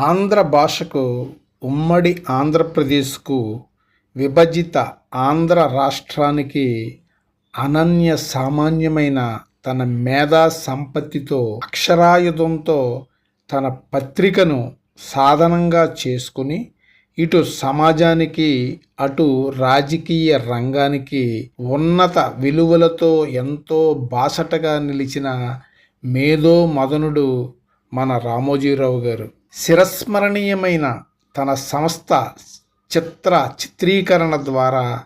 ఆంధ్ర భాషకు ఉమ్మడి ఆంధ్రప్రదేశ్కు విభజిత ఆంధ్ర రాష్ట్రానికి అనన్య సామాన్యమైన తన మేధా సంపత్తితో అక్షరాయుధంతో తన పత్రికను సాధనంగా చేసుకుని ఇటు సమాజానికి అటు రాజకీయ రంగానికి ఉన్నత విలువలతో ఎంతో బాసటగా నిలిచిన మేధో మదనుడు మన రామోజీరావు గారు. శిరస్మరణీయమైన తన సంస్థ చిత్ర చిత్రీకరణ ద్వారా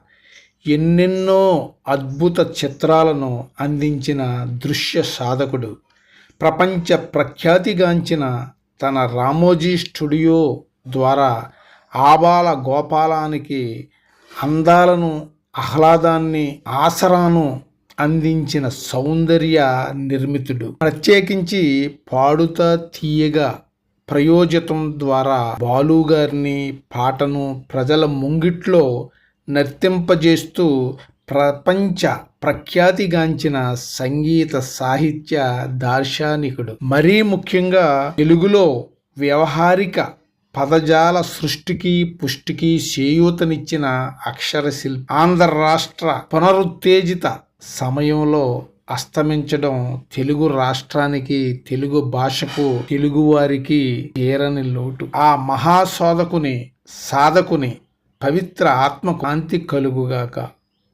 ఎన్నెన్నో అద్భుత చిత్రాలను అందించిన దృశ్య సాధకుడు ప్రపంచ ప్రఖ్యాతిగాంచిన తన రామోజీ స్టూడియో ద్వారా ఆబాల గోపాలానికి అందాలను ఆహ్లాదాన్ని ఆసరాను అందించిన సౌందర్య నిర్మితుడు. ప్రత్యేకించి పాడుతా తీయగా ప్రయోజితం ద్వారా బాలుగారిని పాటను ప్రజల ముంగిట్లో నర్తింపజేస్తూ ప్రపంచ ప్రఖ్యాతిగాంచిన సంగీత సాహిత్య దార్శనికుడు. మరీ ముఖ్యంగా తెలుగులో వ్యవహారిక పదజాల సృష్టికి పుష్టికి చేయూతనిచ్చిన అక్షరశిల్పి ఆంధ్ర రాష్ట్ర పునరుత్తేజిత సమయంలో అస్తమించడం తెలుగు రాష్ట్రానికి తెలుగు భాషకు తెలుగు వారికి తీరని లోటు. ఆ మహాసోధకుని సాధకుని పవిత్ర ఆత్మ కాంతి కలుగుగాక.